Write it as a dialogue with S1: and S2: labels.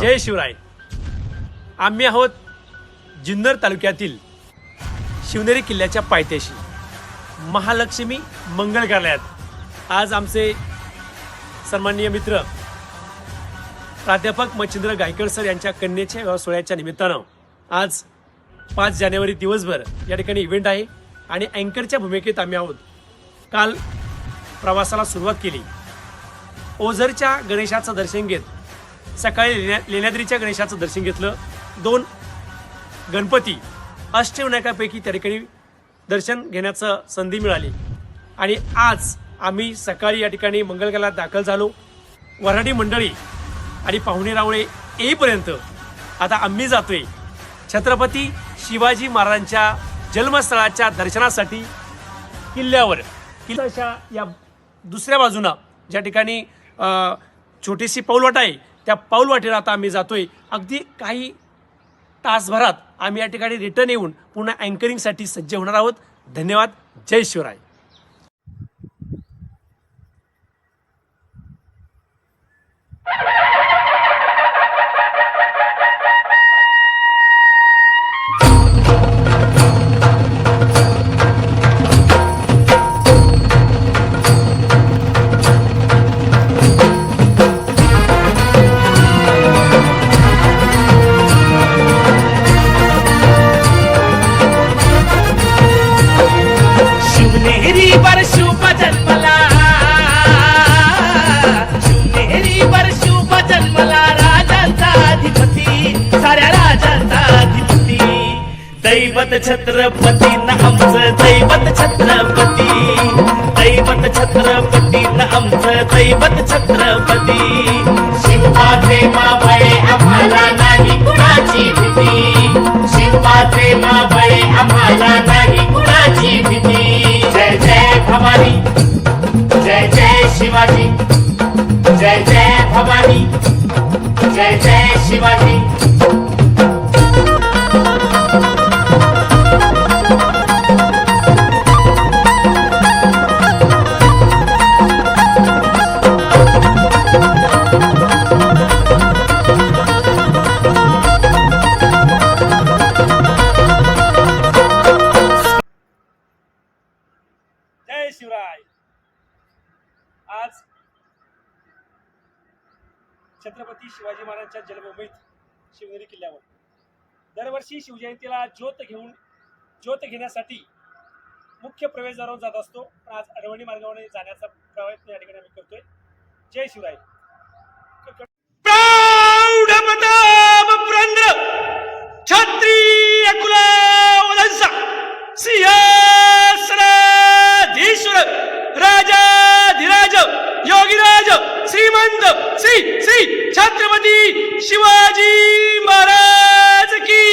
S1: जय शिवराय. आम्ही आहोत जुन्नर तालुक्यातील शिवनेरी किल्ल्याच्या पायथ्याशी. महालक्ष्मी मंगल कार्यालयात. आज आमचे सन्माननीय मित्र प्राध्यापक मच्छिंद्र गायकर सर यांच्या कन्येच्या विवाह सोहळ्याच्या निमित्तानं आज पाच जानेवारी दिवसभर या ठिकाणी इव्हेंट आहे आणि अँकरच्या भूमिकेत आम्ही आहोत. काल प्रवासाला सुरुवात केली. ओझरच्या गणेशाचं दर्शन घेत सकाळी लेण्या लेण्याद्रीच्या गणेशाचं दर्शन घेतलं. दोन गणपती अष्टविनायकापैकी त्या ठिकाणी दर्शन घेण्याचं संधी मिळाली. आणि आज आम्ही सकाळी या ठिकाणी मंगलगलात दाखल झालो. वऱ्हाडी मंडळी आणि पाहुणे रावळे येईपर्यंत आता आम्ही जातोय छत्रपती शिवाजी महाराजांच्या जन्मस्थळाच्या दर्शनासाठी किल्ल्यावर. किल्ल्याच्या या दुसऱ्या बाजूनं ज्या ठिकाणी छोटीशी पौलवट आहे त्या पाऊलवाटेला आता आम्ही जातोय. अगदी काही तासभरात आम्ही या ठिकाणी रिटर्न येऊन पुन्हा अँकरिंगसाठी सज्ज होणार आहोत. धन्यवाद. जय शिवराय.
S2: दैवत छत्रपती न आमचं दैवत छत्रपती. दैवत छत्रपती ना आमचं दैवत छत्रपती. शिवाचे माबळे आम्हाला नाही कुणाची भीती. शिवाचे माबळे आम्हाला नाही कुणाची भीती. जय जय भवानी जय जय शिवाजी जय जय भवानी जय जय शिवाजी.
S1: आज छत्रपती शिवाजी महाराजांच्या जन्मभूमीत शिवनेरी किल्ल्यावर. दरवर्षी शिवजयंतीला ज्योत घेऊन ज्योत घेण्यासाठी मुख्य प्रवेशद्वारावर जात असतो. पण आज अडवणी मार्गावर जाण्याचा प्रयत्न या ठिकाणी आम्ही करतोय. जय शिवराय. प्रौढ प्रताप सिंहासनाधीश्वर योगीराज श्रीमंत श्री श्री छत्रपती शिवाजी महाराज की